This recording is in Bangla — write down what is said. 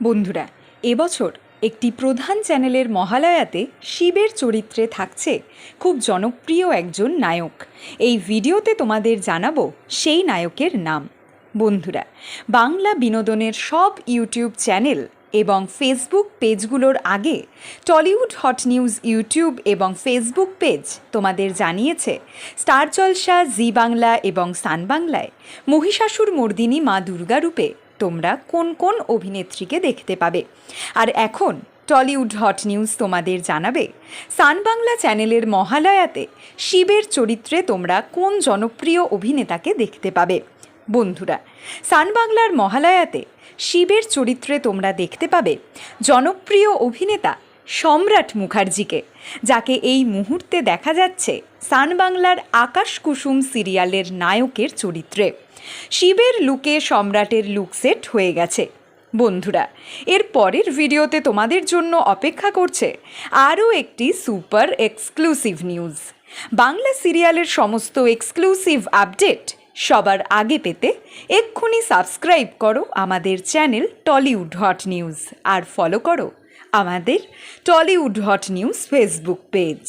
বন্ধুরা, এবছর একটি প্রধান চ্যানেলের মহালয়াতে শিবের চরিত্রে থাকছে খুব জনপ্রিয় একজন নায়ক। এই ভিডিওতে তোমাদের জানাব সেই নায়কের নাম। বন্ধুরা, বাংলা বিনোদনের সব ইউটিউব চ্যানেল এবং ফেসবুক পেজগুলোর আগে টলিউড হট নিউজ ইউটিউব এবং ফেসবুক পেজ তোমাদের জানিয়েছে স্টার জলসা, জি বাংলা এবং সান বাংলায় মহিষাসুর মর্দিনী মা দুর্গা রূপে তোমরা কোন কোন অভিনেত্রীকে দেখতে পাবে? আর এখন টলিউড হট নিউজ তোমাদের জানাবে। সান বাংলা চ্যানেলের মহালয়াতে শিবের চরিত্রে তোমরা কোন জনপ্রিয় অভিনেতাকে দেখতে পাবে? বন্ধুরা, সান বাংলার মহালয়াতে শিবের চরিত্রে তোমরা দেখতে পাবে জনপ্রিয় অভিনেতা সম্রাট মুখার্জিকে, যাকে এই মুহূর্তে দেখা যাচ্ছে সান বাংলার আকাশ কুসুম সিরিয়ালের নায়কের চরিত্রে। শিবের লুকে সম্রাটের লুক সেট হয়ে গেছে। বন্ধুরা, এর পরের ভিডিওতে তোমাদের জন্য অপেক্ষা করছে আরও একটি সুপার এক্সক্লুসিভ নিউজ। বাংলা সিরিয়ালের সমস্ত এক্সক্লুসিভ আপডেট সবার আগে পেতে এক্ষুনি সাবস্ক্রাইব করো আমাদের চ্যানেল টলিউড হট নিউজ আর ফলো করো। আমাদের Tollywood hot news Facebook page.